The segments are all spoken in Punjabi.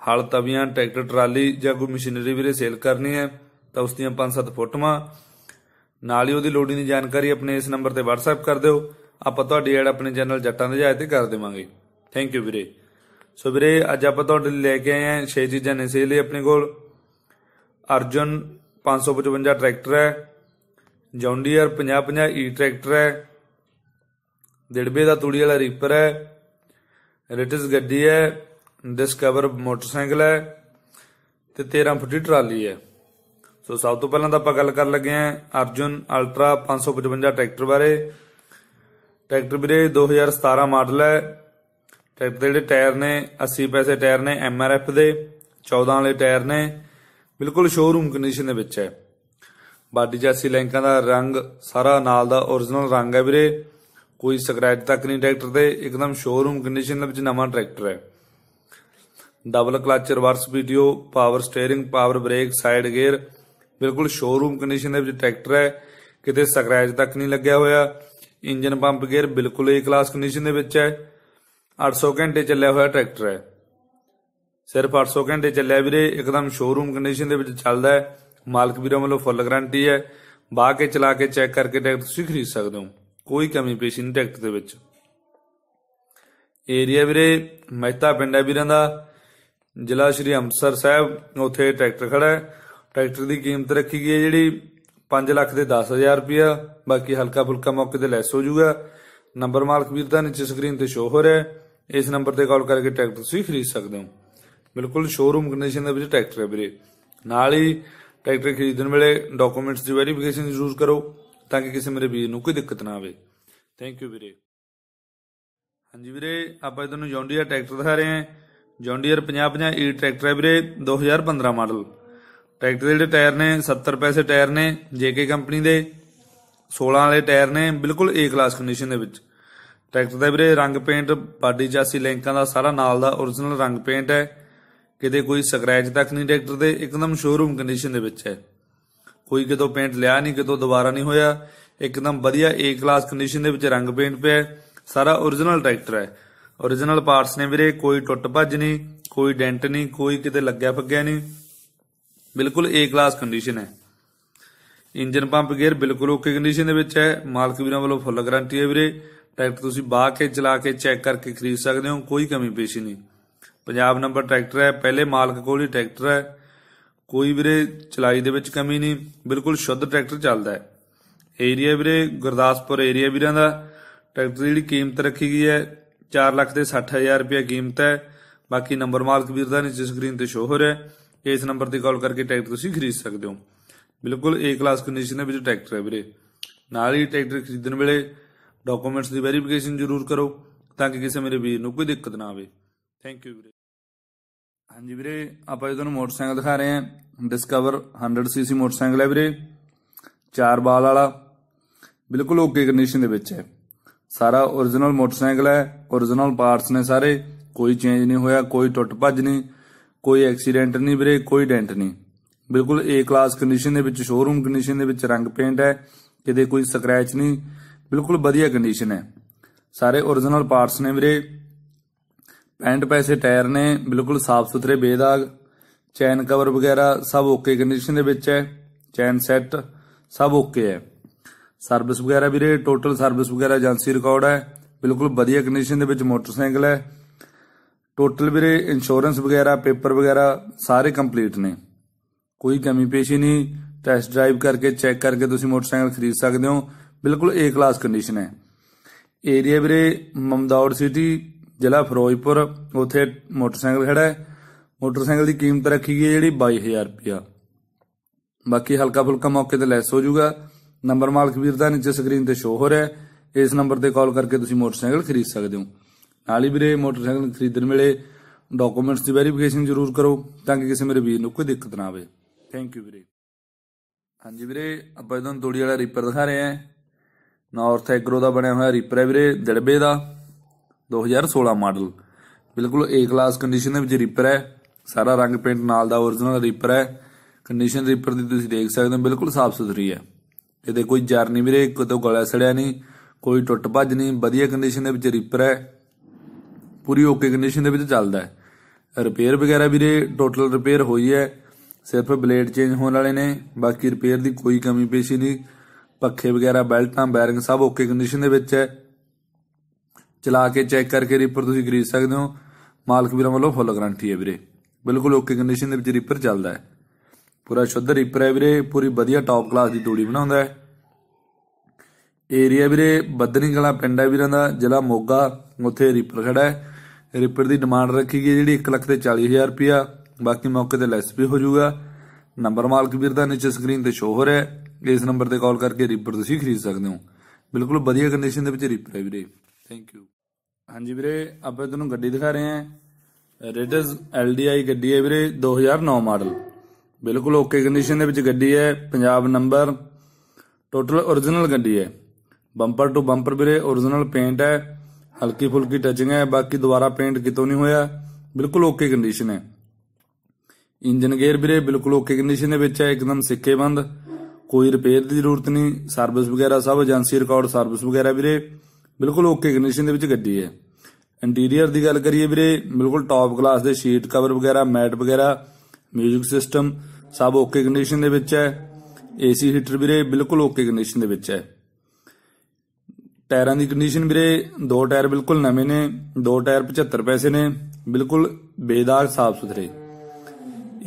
ਹਲ ਤਵੀਆਂ, ਟਰੈਕਟਰ, ਟਰਾਲੀ ਜਾਂ ਕੋਈ ਮਸ਼ੀਨਰੀ ਵੀਰੇ ਸੇਲ ਕਰਨੀ ਹੈ, ਤਾਂ ਉਸ ਦੀਆਂ 5-7 ਫੋਟੋਆਂ। ਨਾਲ ਹੀ ਉਹਦੀ ਲੋਡਿੰਗ ਦੀ ਜਾਣਕਾਰੀ ਆਪਣੇ ਇਸ ਨੰਬਰ ਤੇ WhatsApp ਕਰ ਦਿਓ। ਆਪਾਂ ਤੁਹਾਡੀ ਐਡ ਆਪਣੇ ਚੈਨਲ ਜੱਟਾਂ ਦੇ ਜਹਾਜ਼ ਤੇ ਕਰ ਦੇਵਾਂਗੇ। ਥੈਂਕ ਯੂ ਵੀਰੇ। ਸੋ ਵੀਰੇ, ਅੱਜ ਆਪਾਂ ਤੁਹਾਡੇ ਲਈ ਲੈ ਕੇ ਆਏ ਹਾਂ 6 ਚੀਜ਼ਾਂ ਨੇ ਸੇਲ ਲਈ ਆਪਣੇ ਕੋਲ। ਅਰਜੁਨ 555 ਟਰੈਕਟਰ ਹੈ। ਜੌਂਡੀਅਰ 5050 ਈ ਟਰੈਕਟਰ ਹੈ। ਦਿੜਬੇ ਦਾ ਤੂੜੀ ਵਾਲਾ ਰੀਪਰ ਹੈ। ਰਿਟਸ ਗੱਡੀ ਹੈ। ਡਿਸਕਵਰ ਮੋਟਰਸਾਈਕਲ ਹੈ ਤੇ 13 ਫੁੱਟੀ ਟਰਾਲੀ ਹੈ। ਸੋ ਸਭ ਤੋਂ ਪਹਿਲਾਂ ਤਾਂ ਆਪਾਂ ਗੱਲ ਕਰਨ ਲੱਗੇ ਹਾਂ ਅਰਜੁਨ ਅਲਟਰਾ 555 ਟਰੈਕਟਰ ਬਾਰੇ। ਟਰੈਕਟਰ ਵੀਰੇ 2017 ਮਾਡਲ ਹੈ। ਟਰੈਕਟਰ ਦੇ ਜਿਹੜੇ ਟਾਇਰ ਨੇ 80 ਪੈਸੇ ਟਾਇਰ ਨੇ ਐਮਆਰਐਫ ਦੇ 14 ਵਾਲੇ ਟਾਇਰ ਨੇ, ਬਿਲਕੁਲ ਸ਼ੋਰੂਮ ਕੰਡੀਸ਼ਨ ਦੇ ਵਿੱਚ ਹੈ। ਬਾਡੀ ਚਾਸੀ ਲੈਂਕਾਂ ਦਾ ਰੰਗ, ਸਾਰਾ ਨਾਲ ਦਾ origignal ਰੰਗ ਹੈ ਵੀਰੇ। ਕੋਈ ਸਕ੍ਰੈਚ ਤੱਕ ਨਹੀਂ ਟਰੈਕਟਰ ਤੇ, ਇੱਕਦਮ ਸ਼ੋਰੂਮ ਕੰਡੀਸ਼ਨ ਦੇ ਵਿੱਚ ਨਵਾਂ ਟਰੈਕਟਰ ਹੈ। Double clutch reverse video power steering power brake side gear ਬਿਲਕੁਲ ਸ਼ੋਰੂਮ ਕੰਡੀਸ਼ਨ ਦੇ ਵਿੱਚ ਟਰੈਕਟਰ ਹੈ। ਕਿਤੇ ਸਕ੍ਰੈਚ ਤੱਕ ਨਹੀਂ ਲੱਗਿਆ ਹੋਇਆ। ਇੰਜਨ ਪੰਪ ਗੇਅਰ ਬਿਲਕੁਲ ਏ ਕਲਾਸ ਕੰਡੀਸ਼ਨ ਦੇ ਵਿੱਚ ਹੈ। 800 ਘੰਟੇ ਚੱਲਿਆ ਹੋਇਆ ਟਰੈਕਟਰ ਹੈ। ਸਿਰਫ 800 ਘੰਟੇ ਚੱਲਿਆ ਵੀਰੇ, ਇੱਕਦਮ ਸ਼ੋਰੂਮ ਕੰਡੀਸ਼ਨ ਦੇ ਵਿੱਚ ਚੱਲਦਾ ਹੈ। ਮਾਲਕ ਵੀਰਾਂ ਵੱਲੋਂ ਫੁੱਲ ਗਾਰੰਟੀ ਹੈ। ਬਾਹ ਕੇ ਚਲਾ ਕੇ ਚੈੱਕ ਕਰਕੇ ਟਰੈਕਟਰ ਤੁਸੀਂ ਖਰੀਦ ਸਕਦੇ ਹੋ। ਕੋਈ ਕਮੀ ਪੇਸ਼ੀ ਨਹੀਂ ਟਰੈਕਟਰ ਦੇ ਵਿੱਚ। ਏਰੀਆ ਵੀਰੇ, ਮਹਿਤਾ ਪਿੰਡ ਹੈ ਵੀਰਾਂ ਦਾ। ਜ਼ਿਲ੍ਹਾ ਸ਼੍ਰੀ ਅੰਮ੍ਰਿਤਸਰ ਸਾਹਿਬ, ਉੱਥੇ ਟਰੈਕਟਰ ਖੜਾ ਹੈ। ਟਰੈਕਟਰ ਦੀ ਕੀਮਤ ਰੱਖੀ ਗਈ ਹੈ ਜਿਹੜੀ 5 ਲੱਖ ਦੇ 10000 ਰੁਪਇਆ। ਬਾਕੀ ਹਲਕਾ ਫੁਲਕਾ ਮੌਕੇ ਤੇ ਲੈਸ ਹੋ ਜਾਊਗਾ। ਨੰਬਰ ਮਾਲਕ ਵੀਰ ਦਾ ਨੀਚੇ ਸਕਰੀਨ ਤੇ ਸ਼ੋ ਹੋ ਰਿਹਾ ਹੈ। ਇਸ ਨੰਬਰ ਤੇ ਕਾਲ ਕਰਕੇ ਟਰੈਕਟਰ ਤੁਸੀਂ ਖਰੀਦ ਸਕਦੇ ਹੋ। ਬਿਲਕੁਲ ਸ਼ੋਰੂਮ ਕੰਡੀਸ਼ਨ ਦੇ ਵਿੱਚ ਟਰੈਕਟਰ ਹੈ ਵੀਰੇ। ਨਾਲ ਹੀ ਟਰੈਕਟਰ ਖਰੀਦਣ ਵੇਲੇ ਡਾਕੂਮੈਂਟਸ ਦੀ ਵੈਰੀਫਿਕੇਸ਼ਨ ਜ਼ਰੂਰ ਕਰੋ ਤਾਂ ਕਿ ਕਿਸੇ ਮੇਰੇ ਵੀਰ ਨੂੰ ਕੋਈ ਦਿੱਕਤ ਨਾ ਆਵੇ। ਥੈਂਕ ਯੂ ਵੀਰੇ। ਹਾਂਜੀ ਵੀਰੇ, ਆਪਾਂ ਤੁਹਾਨੂੰ ਜੌਂਡੀਆ ਟਰੈਕਟਰ ਦਿਖਾ ਰਹੇ ਹਾਂ। ਜੌਂਡੀਅਰ 5050 ਈ ਟਰੈਕਟਰ ਹੈ ਵੀਰੇ 2015 ਮਾਡਲ ਟਰੈਕਟਰ ਦੇ ਜਿਹੜੇ ਟਾਇਰ ਨੇ 70 ਪੈਸੇ ਟਾਇਰ ਨੇ ਜੇਕੇ ਕੰਪਨੀ ਦੇ 16 ਵਾਲੇ ਟਾਇਰ ਨੇ, ਬਿਲਕੁਲ ਏ ਕਲਾਸ ਕੰਡੀਸ਼ਨ ਦੇ ਵਿੱਚ। ਟਰੈਕਟਰ ਦਾ ਵੀਰੇ ਰੰਗ ਪੇਂਟ ਬਾਡੀ ਚਾਸੀ ਲੈਂਕਾਂ ਦਾ, ਸਾਰਾ ਨਾਲ ਦਾ origignal ਰੰਗ ਪੇਂਟ ਹੈ। ਕਿਤੇ ਕੋਈ ਸਕ੍ਰੈਚ ਤੱਕ ਨਹੀਂ ਟਰੈਕਟਰ ਦੇ, ਇੱਕਦਮ ਸ਼ੋਰੂਮ ਕੰਡੀਸ਼ਨ ਦੇ ਵਿੱਚ ਹੈ। ਕੋਈ ਕਿਤੋਂ ਪੇਂਟ ਲਿਆ ਨਹੀਂ, ਕਿਤੋਂ ਦੁਬਾਰਾ ਨਹੀਂ ਹੋਇਆ। ਇੱਕਦਮ ਵਧੀਆ ਏ ਕਲਾਸ ਕੰਡੀਸ਼ਨ ਦੇ ਵਿੱਚ ਰੰਗ ਪੇਂਟ ਪਿਆ ਸਾਰਾ origignal ਟਰੈਕਟਰ ਹੈ। Origignal ਪਾਰਟਸ ਨੇ ਵੀਰੇ, ਕੋਈ ਟੁੱਟ ਭੱਜ ਨਹੀਂ, ਕੋਈ ਡੈਂਟ ਨਹੀਂ, ਕੋਈ ਕਿਤੇ ਲੱਗਿਆ ਫੱਗਿਆ ਨਹੀਂ। ਬਿਲਕੁਲ ਏ ਕਲਾਸ ਕੰਡੀਸ਼ਨ ਹੈ। ਇੰਜਨ ਪੰਪ ਗੇਅਰ ਬਿਲਕੁਲ ਓਕੇ ਕੰਡੀਸ਼ਨ ਦੇ ਵਿੱਚ ਹੈ। ਮਾਲਕ ਵੀਰਾਂ ਵੱਲੋਂ ਫੁੱਲ ਗਾਰੰਟੀ ਹੈ ਵੀਰੇ। ਟਰੈਕਟਰ ਤੁਸੀਂ ਬਾਹ ਕੇ ਚਲਾ ਕੇ ਚੈੱਕ ਕਰਕੇ ਖਰੀਦ ਸਕਦੇ ਹੋ, ਕੋਈ ਕਮੀ ਪੇਸ਼ੀ ਨਹੀਂ। ਪੰਜਾਬ ਨੰਬਰ ਟਰੈਕਟਰ ਹੈ, ਪਹਿਲੇ ਮਾਲਕ ਕੋਲ ਹੀ ਟਰੈਕਟਰ ਹੈ। ਕੋਈ ਵੀਰੇ ਚਲਾਈ ਦੇ ਵਿੱਚ ਕਮੀ ਨਹੀਂ, ਬਿਲਕੁਲ ਸ਼ੁੱਧ ਟਰੈਕਟਰ ਚੱਲਦਾ ਹੈ। ਏਰੀਆ ਵੀਰੇ, ਗੁਰਦਾਸਪੁਰ ਏਰੀਆ ਵੀਰਾਂ ਦਾ। ਟਰੈਕਟਰ ਦੀ ਜਿਹੜੀ ਕੀਮਤ ਰੱਖੀ ਗਈ ਹੈ 4 ਲੱਖ ਤੇ 60000 ਰੁਪਏ ਕੀਮਤ ਹੈ। ਬਾਕੀ ਨੰਬਰ ਮਾਲਕ ਵੀਰ ਦਾ ਨੀਚੇ ਸਕਰੀਨ ਤੇ ਸ਼ੋ ਹੋ ਰਿਹਾ ਹੈ। ਇਸ ਨੰਬਰ ਤੇ ਕਾਲ ਕਰਕੇ ਟਰੈਕਟਰ ਤੁਸੀਂ ਖਰੀਦ ਸਕਦੇ ਹੋ। ਬਿਲਕੁਲ ਏ ਕਲਾਸ ਕੰਡੀਸ਼ਨ ਦੇ ਵਿੱਚ ਟਰੈਕਟਰ ਹੈ ਵੀਰੇ। ਨਾਲ ਹੀ ਟਰੈਕਟਰ ਖਰੀਦਣ ਵੇਲੇ ਡਾਕੂਮੈਂਟਸ ਦੀ ਵੈਰੀਫਿਕੇਸ਼ਨ ਜ਼ਰੂਰ ਕਰੋ ਤਾਂ ਕਿ ਕਿਸੇ ਮੇਰੇ ਵੀਰ ਨੂੰ ਕੋਈ ਦਿੱਕਤ ਨਾ ਆਵੇ। ਥੈਂਕ ਯੂ ਵੀਰੇ। ਹਾਂਜੀ ਵੀਰੇ, ਆਪਾਂ ਤੁਹਾਨੂੰ ਮੋਟਰਸਾਈਕਲ ਦਿਖਾ ਰਹੇ ਹਾਂ। ਡਿਸਕਵਰ 100 ਸੀਸੀ ਮੋਟਰਸਾਈਕਲ ਹੈ ਵੀਰੇ। ਚਾਰ ਬਾਲ ਵਾਲਾ। ਬਿਲਕੁਲ ਓਕੇ ਕੰਡੀਸ਼ਨ ਦੇ ਵਿੱਚ ਹੈ। ਸਾਰਾ origignal ਮੋਟਰਸਾਈਕਲ ਹੈ origignal ਪਾਰਟਸ ਨੇ ਸਾਰੇ, ਕੋਈ ਚੇਂਜ ਨਹੀਂ ਹੋਇਆ, ਕੋਈ ਟੁੱਟ ਭੱਜ ਨਹੀਂ, ਕੋਈ ਐਕਸੀਡੈਂਟ ਨਹੀਂ ਵੀਰੇ, ਕੋਈ ਡੈਂਟ ਨਹੀਂ। ਬਿਲਕੁਲ ਏ ਕਲਾਸ ਕੰਡੀਸ਼ਨ ਦੇ ਵਿੱਚ ਸ਼ੋਰੂਮ ਕੰਡੀਸ਼ਨ ਦੇ ਵਿੱਚ ਰੰਗ ਪੇਂਟ ਹੈ, ਕਿਤੇ ਕੋਈ ਸਕ੍ਰੈਚ ਨਹੀਂ, ਬਿਲਕੁਲ ਵਧੀਆ ਕੰਡੀਸ਼ਨ ਹੈ। ਸਾਰੇ origignal ਪਾਰਟਸ ਨੇ ਵੀਰੇ 65 ਪੈਸੇ ਟਾਇਰ ਨੇ, ਬਿਲਕੁਲ ਸਾਫ਼ ਸੁਥਰੇ, ਬੇਦਾਗ ਚੈਨ ਕਵਰ ਵਗੈਰਾ ਸਭ ਓਕੇ ਕੰਡੀਸ਼ਨ ਦੇ ਵਿੱਚ ਹੈ ਚੈਨ ਸੈੱਟ ਸਭ ਓਕੇ ਹੈ। ਸਰਵਿਸ ਵਗੈਰਾ ਵੀਰੇ ਟੋਟਲ ਸਰਵਿਸ ਵਗੈਰਾ ਏਜੰਸੀ ਰਿਕਾਰਡ ਹੈ। ਬਿਲਕੁਲ ਵਧੀਆ ਕੰਡੀਸ਼ਨ ਦੇ ਵਿੱਚ ਮੋਟਰਸਾਈਕਲ ਹੈ। ਟੋਟਲ ਵੀਰੇ ਇੰਸ਼ੋਰੈਂਸ ਵਗੈਰਾ ਪੇਪਰ ਵਗੈਰਾ ਸਾਰੇ ਕੰਪਲੀਟ ਨੇ। ਕੋਈ ਕਮੀ ਪੇਸ਼ੀ ਨਹੀਂ। ਟੈਸਟ ਡਰਾਈਵ ਕਰਕੇ ਚੈੱਕ ਕਰਕੇ ਤੁਸੀਂ ਮੋਟਰਸਾਈਕਲ ਖਰੀਦ ਸਕਦੇ ਹੋ। ਬਿਲਕੁਲ ਏ ਕਲਾਸ ਕੰਡੀਸ਼ਨ ਹੈ। ਏਰੀਆ ਵੀਰੇ ਮਮਦੌੜ ਸਿਟੀ ਜ਼ਿਲ੍ਹਾ ਫਿਰੋਜ਼ਪੁਰ, ਉੱਥੇ ਮੋਟਰਸਾਈਕਲ ਖੜਾ ਹੈ। ਮੋਟਰਸਾਈਕਲ ਦੀ ਕੀਮਤ ਰੱਖੀ ਗਈ ਹੈ ਜਿਹੜੀ 22000 ਰੁਪਇਆ। ਬਾਕੀ ਹਲਕਾ ਫੁਲਕਾ ਮੌਕੇ ਤੇ ਲੈਸ ਹੋ ਜਾਊਗਾ। ਨੰਬਰ ਮਾਲਕ ਵੀਰ ਦਾ ਨੀਚੇ ਸਕਰੀਨ ਤੇ ਸ਼ੋ ਹੋ ਰਿਹਾ ਹੈ। ਇਸ ਨੰਬਰ ਤੇ ਕਾਲ ਕਰਕੇ ਤੁਸੀਂ ਮੋਟਰਸਾਈਕਲ ਖਰੀਦ ਸਕਦੇ ਹੋ। ਨਾਲ ਹੀ ਵੀਰੇ, ਮੋਟਰਸਾਈਕਲ ਖਰੀਦਣ ਵੇਲੇ ਡਾਕੂਮੈਂਟਸ ਦੀ ਵੈਰੀਫਿਕੇਸ਼ਨ ਜ਼ਰੂਰ ਕਰੋ ਤਾਂ ਕਿ ਕਿਸੇ ਮੇਰੇ ਵੀਰ ਨੂੰ ਕੋਈ ਦਿੱਕਤ ਨਾ ਆਵੇ। ਥੈਂਕ ਯੂ ਵੀਰੇ। ਹਾਂਜੀ ਵੀਰੇ, ਆਪਾਂ ਤੁਹਾਨੂੰ ਤੋੜੀ ਵਾਲਾ ਰੀਪਰ ਦਿਖਾ ਰਹੇ ਹਾਂ। ਨਾਰਥ ਐਗਰੋ ਦਾ ਬਣਿਆ ਹੋਇਆ ਰੀਪਰ ਹੈ ਵੀਰੇ, ਦਿੜਬੇ ਦਾ। 2016 ਮਾਡਲ ਬਿਲਕੁਲ ਏ ਕਲਾਸ ਕੰਡੀਸ਼ਨ ਦੇ ਵਿੱਚ ਰੀਪਰ ਹੈ। ਸਾਰਾ ਰੰਗ ਪੇਂਟ ਨਾਲ ਦਾ origignal ਰੀਪਰ ਹੈ। ਕੰਡੀਸ਼ਨ ਰੀਪਰ ਦੀ ਤੁਸੀਂ ਦੇਖ ਸਕਦੇ ਹੋ, ਬਿਲਕੁਲ ਸਾਫ਼ ਸੁਥਰੀ ਹੈ। ਇਹਦੇ ਕੋਈ ਜਰ ਨਹੀਂ ਵੀਰੇ ਕਿਤੋਂ ਗਲਾ ਸੜਿਆ ਨਹੀਂ, ਕੋਈ ਟੁੱਟ ਭੱਜ ਨਹੀਂ, ਵਧੀਆ ਕੰਡੀਸ਼ਨ ਦੇ ਵਿੱਚ ਰਿਪਰ ਹੈ। ਪੂਰੀ ਓਕੇ ਕੰਡੀਸ਼ਨ ਦੇ ਵਿੱਚ ਚੱਲਦਾ ਹੈ। ਰਿਪੇਅਰ ਵਗੈਰਾ ਵੀਰੇ ਟੋਟਲ ਰਿਪੇਅਰ ਹੋਈ ਹੈ। ਸਿਰਫ ਬਲੇਡ ਚੇਂਜ ਹੋਣ ਵਾਲੇ ਨੇ, ਬਾਕੀ ਰਿਪੇਅਰ ਦੀ ਕੋਈ ਕਮੀ ਪੇਸ਼ੀ ਨਹੀਂ। ਪੱਖੇ ਵਗੈਰਾ, ਬੈਲਟਾਂ ਬੈਰਿੰਗ ਸਭ ਓਕੇ ਕੰਡੀਸ਼ਨ ਦੇ ਵਿੱਚ ਹੈ। ਚਲਾ ਕੇ ਚੈੱਕ ਕਰਕੇ ਰੀਪਰ ਤੁਸੀਂ ਖਰੀਦ ਸਕਦੇ ਹੋ। ਮਾਲਕ ਵੀਰਾਂ ਵੱਲੋਂ ਫੁੱਲ ਗਾਰੰਟੀ ਹੈ ਵੀਰੇ। ਬਿਲਕੁਲ ਓਕੇ ਕੰਡੀਸ਼ਨ ਦੇ ਵਿੱਚ ਰੀਪਰ ਚੱਲਦਾ ਹੈ। ਪੂਰਾ ਸ਼ੁੱਧ ਰੀਪਰ ਹੈ ਵੀਰੇ, ਪੂਰੀ ਵਧੀਆ ਟੌਪ ਕਲਾਸ ਦੀ ਤੂੜੀ ਬਣਾਉਂਦਾ ਹੈ। ਏਰੀਆ ਵੀਰੇ ਬੱਦਨੀ ਕਲਾ ਪਿੰਡ ਹੈ ਵੀਰਾਂ ਦਾ, ਜ਼ਿਲ੍ਹਾ ਮੋਗਾ, ਉੱਥੇ ਰੀਪਰ ਖੜਾ ਹੈ। ਰੀਪਰ ਦੀ ਡਿਮਾਂਡ ਰੱਖੀ ਗਈ ਜਿਹੜੀ 1 ਲੱਖ ਤੇ 40000 ਰੁਪਿਆ ਬਾਕੀ ਮੌਕੇ ਤੇ ਲੈਸ ਵੀ ਹੋ ਜਾਊਗਾ। ਨੰਬਰ ਮਾਲਕ ਵੀਰ ਦਾ ਨੀਚੇ ਸਕਰੀਨ ਤੇ ਸ਼ੋ ਹੋ ਰਿਹਾ ਹੈ। ਇਸ ਨੰਬਰ ਤੇ ਕਾਲ ਕਰਕੇ ਰੀਪਰ ਤੁਸੀਂ ਖਰੀਦ ਸਕਦੇ ਹੋ। ਬਿਲਕੁਲ ਵਧੀਆ ਕੰਡੀਸ਼ਨ ਦੇ ਵਿੱਚ ਰੀਪਰ ਹੈ ਵੀਰੇ। ਥੈਂਕ ਯੂ ਹਾਂਜੀ ਵੀਰੇ, ਆਪਾਂ ਤੁਹਾਨੂੰ ਗੱਡੀ ਦਿਖਾ ਰਹੇ ਹਾਂ। ਰੇਡਸ LDI ਗੱਡੀ ਹੈ ਵੀਰੇ 2009 ਮਾਡਲ ਬਿਲਕੁਲ ਓਕੇ ਕੰਡੀਸ਼ਨ ਦੇ ਵਿੱਚ ਗੱਡੀ ਹੈ, ਪੰਜਾਬ ਨੰਬਰ ਟੋਟਲ origignal ਗੱਡੀ ਹੈ। ਬੰਪਰ ਟੂ ਬੰਪਰ ਵੀਰੇ origignal ਪੇਂਟ ਹੈ, ਹਲਕੀ ਫੁਲਕੀ ਟਚਿੰਗ ਹੈ, ਬਾਕੀ ਦੁਬਾਰਾ ਪੇਂਟ ਕਿਤੋਂ ਨਹੀਂ ਹੋਇਆ, ਬਿਲਕੁਲ ਓਕੇ ਕੰਡੀਸ਼ਨ ਹੈ। ਇੰਜਨ ਗੇਅਰ ਵੀਰੇ, ਬਿਲਕੁਲ ਓਕੇ ਕੰਡੀਸ਼ਨ ਦੇ ਵਿੱਚ ਹੈ, ਇੱਕਦਮ ਸਿੱਕੇਬੰਦ, ਕੋਈ ਰਿਪੇਅਰ ਦੀ ਜ਼ਰੂਰਤ ਨਹੀਂ ਸਰਵਿਸ ਵਗੈਰਾ ਸਭ ਏਜੰਸੀ ਰਿਕਾਰਡ ਸਰਵਿਸ ਵਗੈਰਾ ਵੀਰੇ, ਬਿਲਕੁਲ ਓਕੇ ਕੰਡੀਸ਼ਨ ਦੇ ਵਿੱਚ ਗੱਡੀ ਹੈ। ਇੰਟੀਰੀਅਰ ਦੀ ਗੱਲ ਕਰੀਏ ਵੀਰੇ, ਬਿਲਕੁਲ ਟੌਪ ਕਲਾਸ ਦੇ ਸ਼ੀਟ ਕਵਰ ਵਗੈਰਾ ਮੈਟ ਵਗੈਰਾ ਮਿਊਜ਼ਿਕ ਸਿਸਟਮ ਸਭ ਓਕੇ ਕੰਡੀਸ਼ਨ ਦੇ ਵਿੱਚ ਹੈ ਏਸੀ ਹੀਟਰ ਵੀਰੇ ਬਿਲਕੁਲ ਓਕੇ ਕੰਡੀਸ਼ਨ ਦੇ ਵਿੱਚ ਹੈ ਟਾਇਰਾਂ ਦੀ ਕੰਡੀਸ਼ਨ ਵੀਰੇ ਦੋ ਟਾਇਰ ਬਿਲਕੁਲ ਨਵੇਂ ਨੇ ਦੋ ਟਾਇਰ 75 ਪੈਸੇ ਨੇ ਬਿਲਕੁਲ ਬੇਦਾਗ ਸਾਫ਼ ਸੁਥਰੇ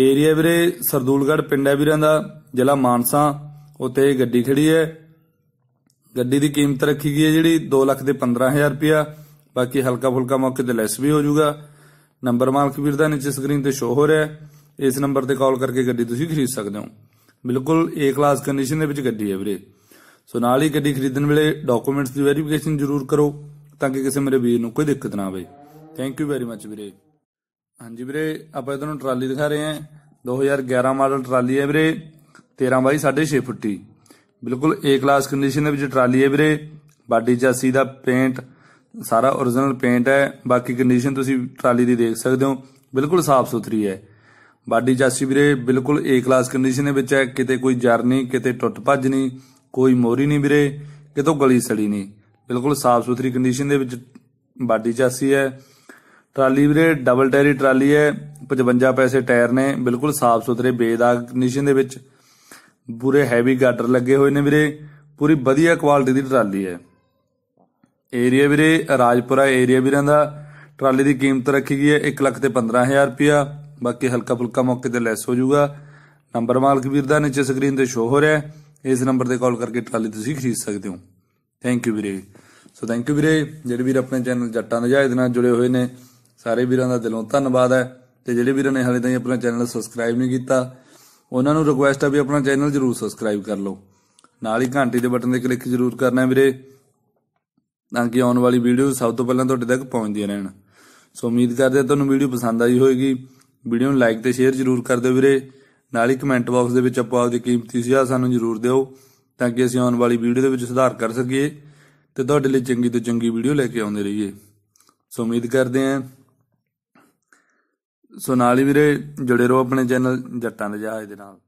ਏਰੀਆ ਵੀਰੇ ਸਰਦੂਲਗੜ ਪਿੰਡ ਹੈ ਵੀਰਾਂ ਦਾ ਜ਼ਿਲ੍ਹਾ ਮਾਨਸਾ ਉੱਤੇ ਗੱਡੀ ਖੜੀ ਹੈ ਗੱਡੀ ਦੀ ਕੀਮਤ ਰੱਖੀ ਗਈ ਹੈ ਜਿਹੜੀ 2 ਲੱਖ ਦੇ 15000 ਰੁਪਇਆ ਬਾਕੀ ਹਲਕਾ ਫੁਲਕਾ ਮੌਕੇ ਤੇ ਲੈਸ ਵੀ ਹੋ ਜਾਊਗਾ ਨੰਬਰ ਮਾਲਕ ਵੀਰ ਦਾ ਨੀਚੇ ਸਕਰੀਨ ਤੇ ਸ਼ੋ ਹੋ ਰਿਹਾ ਹੈ ਇਸ ਨੰਬਰ ਤੇ ਕਾਲ ਕਰਕੇ ਗੱਡੀ ਤੁਸੀਂ ਖਰੀਦ ਸਕਦੇ ਹੋ। ਬਿਲਕੁਲ ਏ ਕਲਾਸ ਕੰਡੀਸ਼ਨ ਦੇ ਵਿੱਚ ਗੱਡੀ ਹੈ ਵੀਰੇ। ਸੋ ਨਾਲ ਹੀ ਗੱਡੀ ਖਰੀਦਣ ਵੇਲੇ ਡਾਕੂਮੈਂਟਸ ਦੀ ਵੈਰੀਫਿਕੇਸ਼ਨ ਜ਼ਰੂਰ ਕਰੋ ਤਾਂ ਕਿ ਕਿਸੇ ਮੇਰੇ ਵੀਰ ਨੂੰ ਕੋਈ ਦਿੱਕਤ ਨਾ ਆਵੇ। ਥੈਂਕ ਯੂ ਵੈਰੀ ਮੱਚ ਵੀਰੇ। ਹਾਂਜੀ ਵੀਰੇ, ਆਪਾਂ ਤੁਹਾਨੂੰ ਟਰਾਲੀ ਦਿਖਾ ਰਹੇ ਹਾਂ। 2011 ਮਾਡਲ ਟਰਾਲੀ ਹੈ ਵੀਰੇ। 13 ਬਾਈ 6.5 ਫੁੱਟੀ ਬਿਲਕੁਲ ਏ ਕਲਾਸ ਕੰਡੀਸ਼ਨ ਦੇ ਵਿੱਚ ਟਰਾਲੀ ਹੈ ਵੀਰੇ। ਬਾਡੀ ਚਾਸੀ ਦਾ ਪੇਂਟ ਸਾਰਾ origignal ਪੇਂਟ ਹੈ। ਬਾਕੀ ਕੰਡੀਸ਼ਨ ਤੁਸੀਂ ਟਰਾਲੀ ਦੀ ਦੇਖ ਸਕਦੇ ਹੋ। ਬਿਲਕੁਲ ਸਾਫ਼ ਸੁਥਰੀ ਹੈ। ਬਾਡੀ ਚਾਸੀ ਵੀਰੇ, ਬਿਲਕੁਲ ਏ ਕਲਾਸ ਕੰਡੀਸ਼ਨ ਦੇ ਵਿੱਚ ਹੈ। ਕਿਤੇ ਕੋਈ ਜਰ ਨਹੀਂ, ਕਿਤੇ ਟੁੱਟ ਭੱਜ ਨਹੀਂ, ਕੋਈ ਮੋਰੀ ਨਹੀਂ ਵੀਰੇ, ਕਿਤੋਂ ਗਲੀ ਸੜੀ ਨਹੀਂ। ਬਿਲਕੁਲ ਸਾਫ਼ ਸੁਥਰੀ ਕੰਡੀਸ਼ਨ ਦੇ ਵਿੱਚ ਬਾਡੀ ਚਾਸੀ ਹੈ। ਟਰਾਲੀ ਵੀਰੇ ਡਬਲ ਟਾਇਰੀ ਟਰਾਲੀ ਹੈ। 55 ਪੈਸੇ ਟਾਇਰ ਨੇ, ਬਿਲਕੁਲ ਸਾਫ਼ ਸੁਥਰੇ, ਬੇਦਾਗ ਕੰਡੀਸ਼ਨ ਦੇ ਵਿੱਚ। ਪੂਰੇ ਹੈਵੀ ਗਾਡਰ ਲੱਗੇ ਹੋਏ ਨੇ ਵੀਰੇ। ਪੂਰੀ ਵਧੀਆ ਕੁਆਲਿਟੀ ਦੀ ਟਰਾਲੀ ਹੈ। ਏਰੀਆ ਵੀਰੇ, ਰਾਜਪੁਰਾ ਏਰੀਆ ਵੀਰਾਂ ਦਾ। ਟਰਾਲੀ ਦੀ ਕੀਮਤ ਰੱਖੀ ਗਈ ਹੈ 1 ਲੱਖ ਤੇ 15000 ਰੁਪਿਆ ਬਾਕੀ ਹਲਕਾ ਫੁਲਕਾ ਮੌਕੇ ਤੇ ਲੈਸ ਹੋ ਜਾਊਗਾ। ਨੰਬਰ ਮਾਲਕ ਵੀਰ ਦਾ ਨੀਚੇ ਸਕਰੀਨ ਤੇ ਸ਼ੋ ਹੋ ਰਿਹਾ ਇਸ ਨੰਬਰ ਤੇ ਕਾਲ ਕਰਕੇ ਟਰਾਲੀ ਤੁਸੀਂ ਖਰੀਦ ਸਕਦੇ ਹੋ। ਥੈਂਕ ਯੂ ਵੀਰੇ। ਸੋ ਥੈਂਕ ਯੂ ਵੀਰੇ। ਜਿਹੜੇ ਵੀਰ ਆਪਣੇ ਚੈਨਲ ਜੱਟਾਂ ਦੇ ਦੇ ਨਾਲ ਜੁੜੇ ਹੋਏ ਨੇ, ਸਾਰੇ ਵੀਰਾਂ ਦਾ ਦਿਲੋਂ ਧੰਨਵਾਦ ਹੈ। ਤੇ ਜਿਹੜੇ ਵੀਰਾਂ ਨੇ ਹਾਲੇ ਤਾਈਂ ਆਪਣਾ ਚੈਨਲ ਸਬਸਕ੍ਰਾਈਬ ਨਹੀਂ ਕੀਤਾ, ਉਹਨਾਂ ਨੂੰ ਰਿਕੁਐਸਟ ਹੈ ਵੀ ਆਪਣਾ ਚੈਨਲ ਜਰੂਰ ਸਬਸਕ੍ਰਾਈਬ ਕਰ ਲਓ। ਨਾਲ ਹੀ ਘੰਟੀ ਦੇ ਬਟਨ ਤੇ ਕਲਿੱਕ ਜਰੂਰ ਕਰਨਾ ਵੀਰੇ, ਤਾਂ ਕਿ ਆਉਣ ਵਾਲੀ ਵੀਡੀਓ ਸਭ ਤੋਂ ਪਹਿਲਾਂ ਤੁਹਾਡੇ ਤੱਕ ਪਹੁੰਚਦੀਆਂ ਰਹਿਣ। ਸੋ ਉਮੀਦ ਕਰਦੇ ਹਾਂ ਤੁਹਾਨੂੰ ਵੀਡੀਓ ਪਸੰਦ ਆਈ ਹੋਵੇਗੀ ਵੀਡੀਓ ਨੂੰ ਲਾਈਕ ਤੇ ਸ਼ੇਅਰ ਜਰੂਰ ਕਰ ਦਿਓ ਵੀਰੇ। ਨਾਲ ਹੀ ਕਮੈਂਟ ਬਾਕਸ ਦੇ ਵਿੱਚ ਆਪਾਂ ਆਪਦੀ ਕੀਮਤੀ ਸੁਝਾਅ ਸਾਨੂੰ ਜਰੂਰ ਦਿਓ, ਤਾਂ ਕਿ ਅਸੀਂ ਆਉਣ ਵਾਲੀ ਵੀਡੀਓ ਦੇ ਵਿੱਚ ਸੁਧਾਰ ਕਰ ਸਕੀਏ ਤੇ ਤੁਹਾਡੇ ਲਈ ਚੰਗੀ ਤੋਂ ਚੰਗੀ ਵੀਡੀਓ ਲੈ ਕੇ ਆਉਂਦੇ ਰਹੀਏ। ਸੋ ਉਮੀਦ ਕਰਦੇ ਹਾਂ। ਸੋ ਨਾਲ ਹੀ ਵੀਰੇ ਜੁੜੇ ਰਹੋ ਆਪਣੇ ਚੈਨਲ ਜੱਟਾਂ ਦੇ ਜਹਾਜ਼ ਦੇ ਨਾਲ।